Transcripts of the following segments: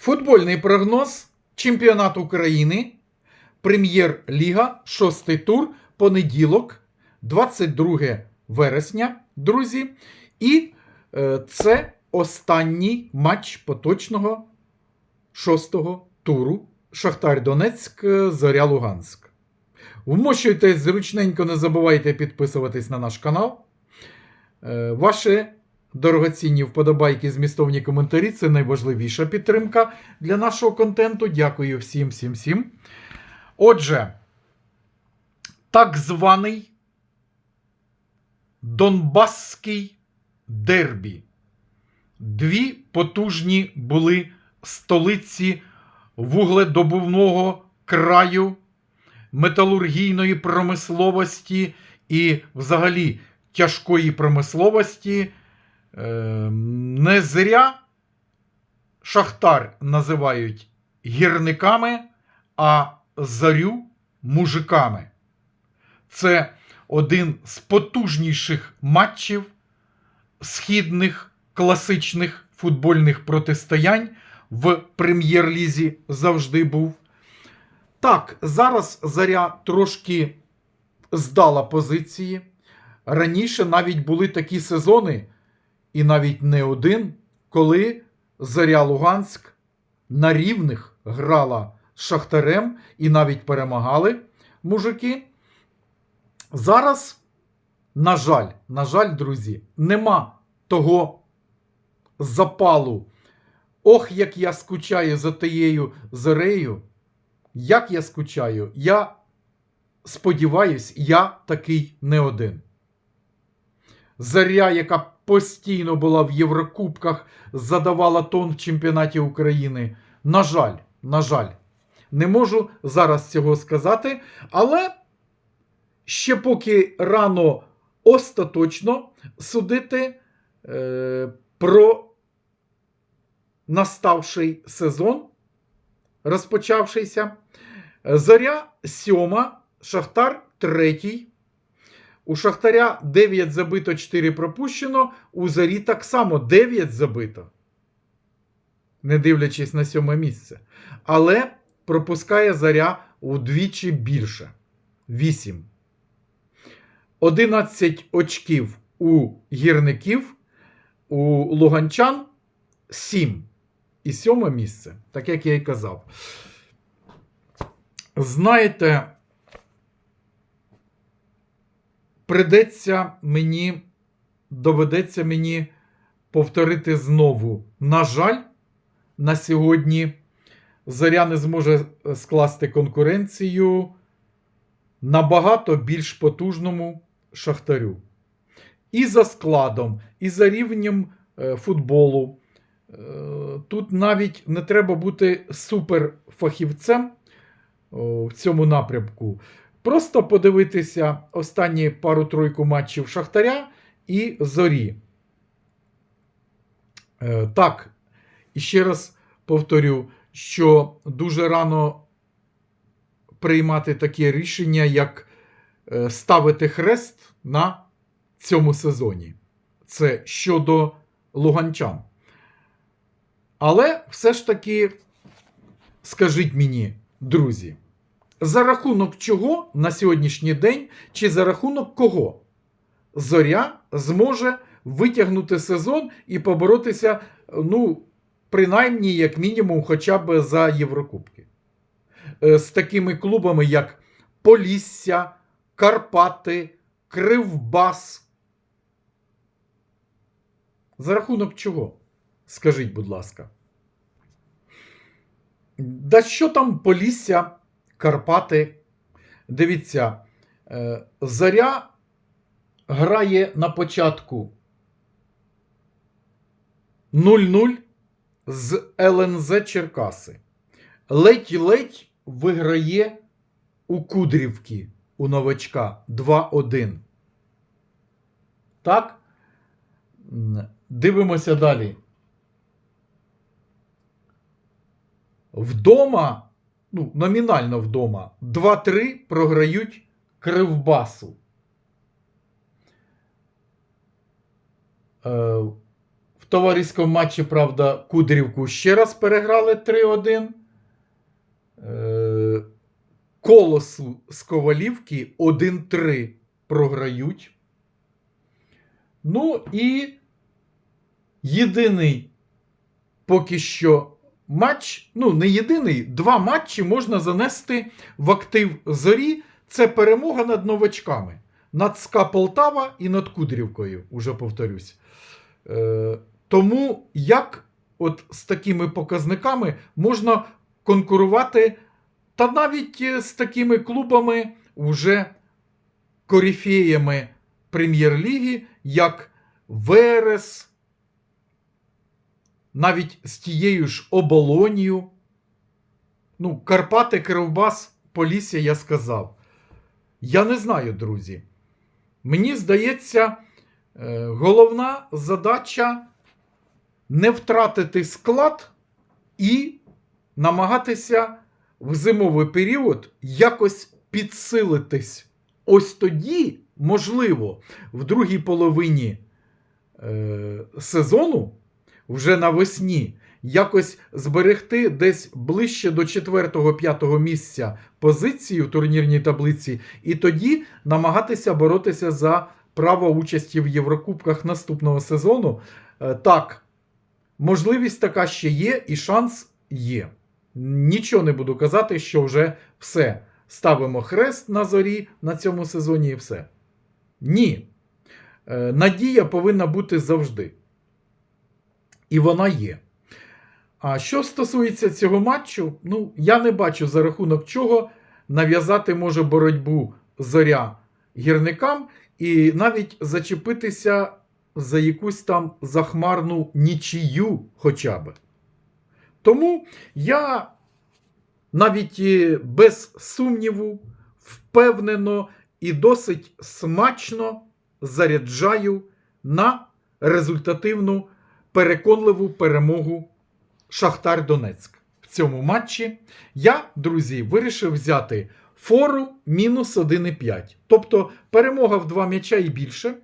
Футбольний прогноз Чемпіонат України, Прем'єр-ліга, шостий тур, понеділок, 22 вересня, друзі. І е, це останній матч поточного шостого туру Шахтар Донецьк, Зоря Луганськ. Вмощуйтесь зручненько, не забувайте підписуватись на наш канал. Е, Ваші дорогоцінні вподобайки, змістовні коментарі це найважливіша підтримка для нашого контенту. Дякую всім, всім, всім. Отже, так званий Донбасський дербі. Дві потужні були столиці вугледобувного краю, металургійної промисловості і взагалі тяжкої промисловості. Е, Не зря Шахтар називають гірниками, а зарю мужиками. Це один з потужніших матчів східних класичних футбольних протистоянь в прем'єр-лізі завжди був. Так, зараз заря трошки здала позиції. Раніше навіть були такі сезони, і навіть не один, коли Заря Луганськ на рівних грала з Шахтарем і навіть перемагали мужики. Зараз, на жаль, на жаль, друзі, нема того запалу. Ох, як я скучаю за тією зорею. Як я скучаю, я сподіваюсь, я такий не один. Заря, яка постійно була в Єврокубках, задавала тон в чемпіонаті України. На жаль, на жаль, не можу зараз цього сказати, але ще поки рано остаточно судити е, про наставший сезон, розпочавшийся. Зоря сьома, Шахтар третій. У Шахтаря 9 забито, 4 пропущено. У Зорі так само 9 забито. Не дивлячись на сьоме місце. Але пропускає Заря удвічі більше. 8. 11 очків у гірників, у луганчан 7. І сьоме місце, так як я і казав. Знаєте, придеться мені, доведеться мені повторити знову. На жаль, на сьогодні Заря не зможе скласти конкуренцію набагато більш потужному Шахтарю. І за складом, і за рівнем е, футболу. Е, Тут навіть не треба бути суперфахівцем в цьому напрямку. Просто подивитися останні пару-тройку матчів Шахтаря і Зорі. Е, Так, і ще раз повторю, що дуже рано приймати таке рішення, як е, ставити хрест на цьому сезоні. Це щодо луганчан. Але все ж таки, скажіть мені, друзі, за рахунок чого на сьогоднішній день, чи за рахунок кого Зоря зможе витягнути сезон і поборотися, ну, принаймні, як мінімум, хоча б за Єврокубки. Е, З такими клубами, як Полісся, Карпати, Кривбас. За рахунок чого? Скажіть, будь ласка. Да що там Полісся, Карпати? Дивіться, е, Заря грає на початку 0-0 з ЛНЗ Черкаси. Ледь-ледь виграє у Кудрівки у новачка 2-1. Так? Дивимося далі. Вдома, ну, номінально вдома, 2-3 програють Кривбасу. Е, в товариському матчі, правда, Кудрівку ще раз переграли 3-1. Е, Колосу з Ковалівки 1-3 програють. Ну і єдиний поки що матч, ну, не єдиний, два матчі можна занести в актив зорі. Це перемога над новачками. Над СКА Полтава і над Кудрівкою, уже повторюсь. Е, тому як от з такими показниками можна конкурувати, та навіть е, з такими клубами, уже корифеями прем'єр-ліги, як Верес, навіть з тією ж оболонію. Ну, Карпати, Кривбас, Полісся, я сказав. Я не знаю, друзі. Мені здається, е, головна задача не втратити склад і намагатися в зимовий період якось підсилитись. Ось тоді, можливо, в другій половині е, сезону, вже навесні, якось зберегти десь ближче до 4-5 місця позиції у турнірній таблиці, і тоді намагатися боротися за право участі в Єврокубках наступного сезону. Е, Так, можливість така ще є, і шанс є. Нічого не буду казати, що вже все. Ставимо хрест на зорі на цьому сезоні і все. Ні. Е, Надія повинна бути завжди. І вона є. А що стосується цього матчу, ну, я не бачу за рахунок чого нав'язати може боротьбу зоря гірникам і навіть зачепитися за якусь там захмарну нічию хоча б. Тому я навіть е, без сумніву, впевнено і досить смачно заряджаю на результативну переконливу перемогу Шахтар Донецьк. В цьому матчі я, друзі, вирішив взяти фору мінус 1,5. Тобто перемога в два м'яча і більше е,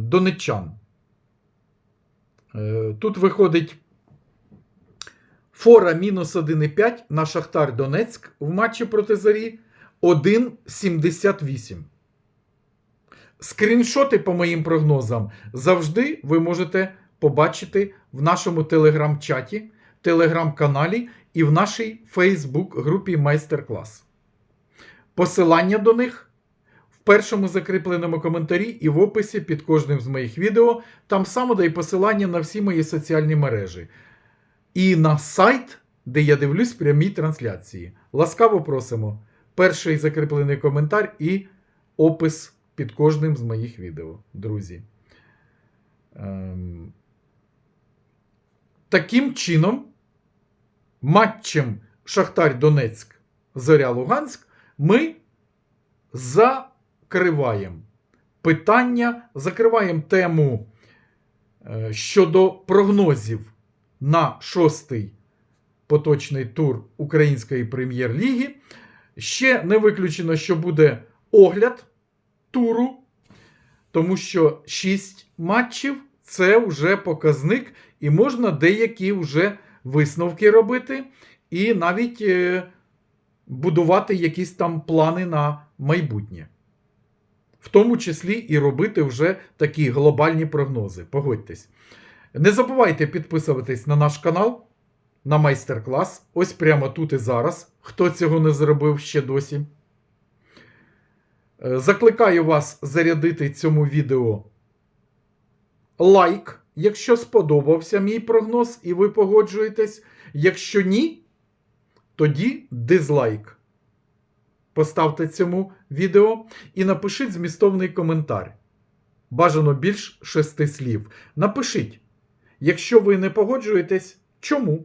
донеччан. Е, Тут виходить фора мінус 1,5 на Шахтар Донецьк в матчі проти Зарі 1,78. Скріншоти, по моїм прогнозам, завжди ви можете побачити в нашому телеграм-чаті, телеграм-каналі і в нашій Фейсбук-групі Майстер-клас. Посилання до них в першому закріпленому коментарі і в описі під кожним з моїх відео. Там само дає посилання на всі мої соціальні мережі. І на сайт, де я дивлюсь прямі трансляції. Ласкаво просимо. Перший закріплений коментар і опис під кожним з моїх відео, друзі. Ем... Таким чином, матчем Шахтар Донецьк Зоря Луганськ ми закриваємо питання, закриваємо тему е, щодо прогнозів на шостий поточний тур Української прем'єр-ліги. Ще не виключено, що буде огляд туру, тому що 6 матчів це вже показник, і можна деякі вже висновки робити, і навіть е, будувати якісь там плани на майбутнє. В тому числі і робити вже такі глобальні прогнози. Погодьтесь. Не забувайте підписуватись на наш канал, на майстер-клас. Ось прямо тут і зараз. Хто цього не зробив ще досі. Е, Закликаю вас зарядити цьому відео лайк, якщо сподобався мій прогноз і ви погоджуєтесь. Якщо ні, тоді дизлайк. Поставте цьому відео і напишіть змістовний коментар. Бажано більш шести слів. Напишіть, якщо ви не погоджуєтесь, чому?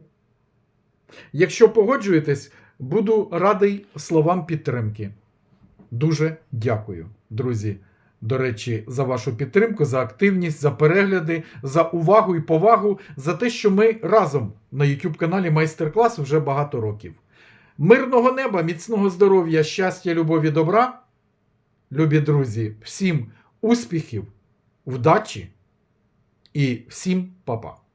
Якщо погоджуєтесь, буду радий словам підтримки. Дуже дякую, друзі. До речі, за вашу підтримку, за активність, за перегляди, за увагу і повагу, за те, що ми разом на YouTube каналі Майстер-клас вже багато років. Мирного неба, міцного здоров'я, щастя, любові, добра. Любі друзі, всім успіхів, вдачі І всім па-па.